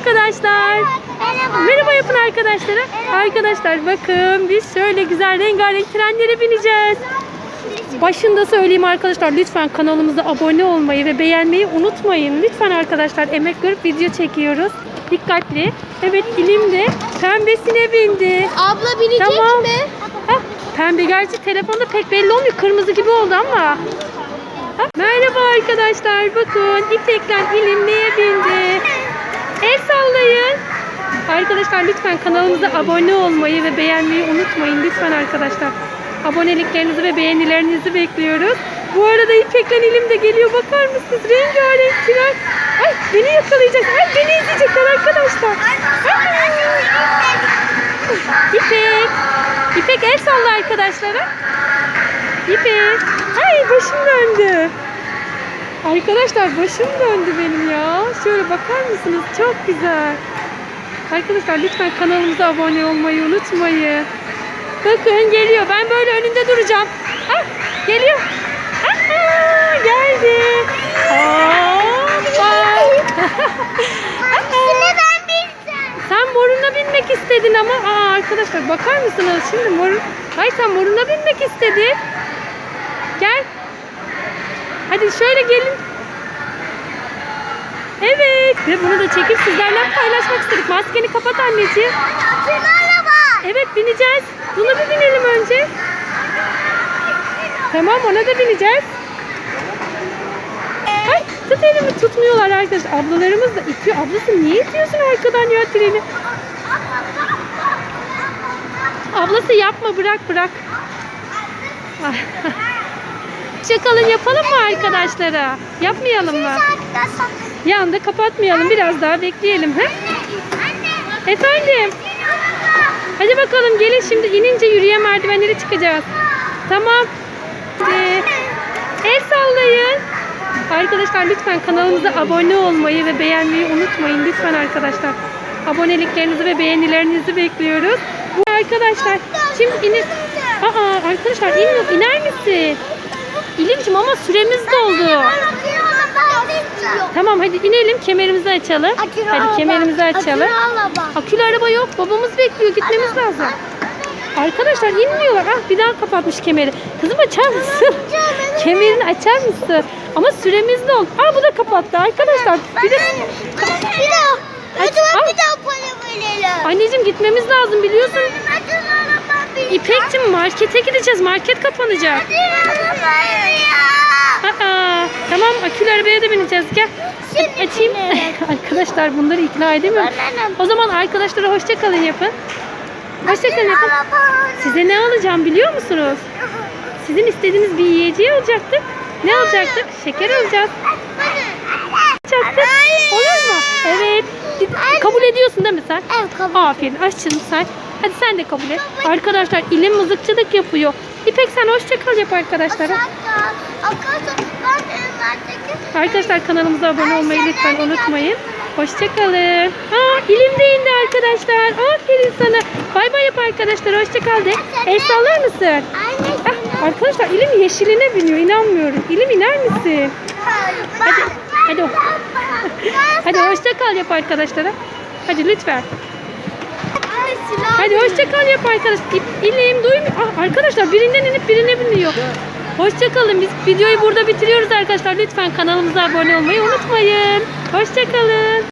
Arkadaşlar. Merhaba. Merhaba yapın arkadaşlara. Arkadaşlar bakın biz şöyle güzel rengarenk trenlere bineceğiz. Başında söyleyeyim arkadaşlar lütfen kanalımıza abone olmayı ve beğenmeyi unutmayın. Lütfen arkadaşlar emek görüp video çekiyoruz. Dikkatli. Evet İlim de pembesine bindi. Abla binecek Tamam. mi? Hah, pembe gerçi telefonda pek belli olmuyor. Kırmızı gibi oldu ama. Hah, merhaba arkadaşlar. Bakın İpek'le İlim neye bindi? Arkadaşlar lütfen kanalımıza abone olmayı ve beğenmeyi unutmayın. Lütfen arkadaşlar. Aboneliklerinizi ve beğenilerinizi bekliyoruz. Bu arada İpek'le İlim de geliyor. Bakar mısınız? Rengarenk tren. Ay beni yakalayacak. Ay beni izleyecekler arkadaşlar. Ay. İpek. İpek el salla arkadaşlara. İpek. Ay başım döndü. Arkadaşlar başım döndü benim ya. Şöyle bakar mısınız? Çok güzel. Arkadaşlar lütfen kanalımıza abone olmayı unutmayın. Bakın geliyor. Ben böyle önünde duracağım. Ah, geliyor. Aha, geldi. Hangisini ben? Sen moruna binmek istedin ama aa arkadaşlar bakar mısınız şimdi morun Ay sen moruna binmek istedin. Gel. Hadi şöyle gelin. Evet ve bunu da çekip sizlerle paylaşmak istedik. Maskeni kapat anneciğim. Araba. Evet bineceğiz. Buna bir binelim önce. Tamam ona da bineceğiz. Ay tut elimi tutmuyorlar arkadaşlar. Ablalarımız da itiyor. Ablası niye itiyorsun arkadan ya treni? Ablası yapma bırak bırak. Çakalın yapalım mı arkadaşlara? Yapmayalım mı? Yanda kapatmayalım. Biraz daha bekleyelim. He? Anne. Efendim. Hadi bakalım gelin şimdi inince yürüyen merdivenleri çıkacağız. Tamam. Hadi. El sallayın. Arkadaşlar lütfen kanalımıza abone olmayı ve beğenmeyi unutmayın. Lütfen arkadaşlar. Aboneliklerinizi ve beğenilerinizi bekliyoruz. Bu arkadaşlar şimdi inin. Aa arkadaşlar in yok iner misin? İlimcim ama süremiz doldu. Tamam hadi inelim kemerimizi açalım. Hadi kemerimizi açalım. Akülü araba yok. Babamız bekliyor. Gitmemiz lazım. Arkadaşlar inmiyorlar. Ah bir daha kapatmış kemeri. Kızım açar mısın? Kemerini açar mısın? Ama süremiz de oldu. Aa bu da kapattı arkadaşlar. Bir de Bir daha. Aç, bir daha para verelim. anneciğim gitmemiz lazım biliyorsun. Araba. İpek'cim markete gideceğiz. Market kapanacak. Arabayı ya. Aa, tamam akülü arabaya da bineceğiz. Gel. Şimdi Açayım. arkadaşlar bunları ikna edemiyorum. O zaman arkadaşlara hoşça kalın yapın. Hoşça kalın yapın. Size ne alacağım biliyor musunuz? Sizin istediğiniz bir yiyeceği alacaktık. Ne alacaktık? Şeker alacağız. Alacaktık. Olur mu? Evet. Kabul ediyorsun değil mi sen? Evet kabul. Aferin. Aç canım sen. Hadi sen de kabul et. Arkadaşlar ilim mızıkçılık yapıyor. İpek sen hoşça kal yap arkadaşlara. Arkadaşlar kanalımıza abone olmayı lütfen unutmayın. Hoşça kalın. Aa, ilim de indi arkadaşlar. Aferin sana. Bay bay yap arkadaşlar. Hoşça kal de. El sallar mısın? Ah, arkadaşlar ilim yeşiline biniyor. İnanmıyorum. İlim iner misin? Hadi. Hadi. Hadi hoşça kal yap arkadaşlara. Hadi lütfen. Hadi hoşça kal yap arkadaşlar. İp- İlim duymuyor. Ah, arkadaşlar birinden inip birine biniyor. Hoşça kalın. Biz videoyu burada bitiriyoruz arkadaşlar. Lütfen kanalımıza abone olmayı unutmayın. Hoşça kalın.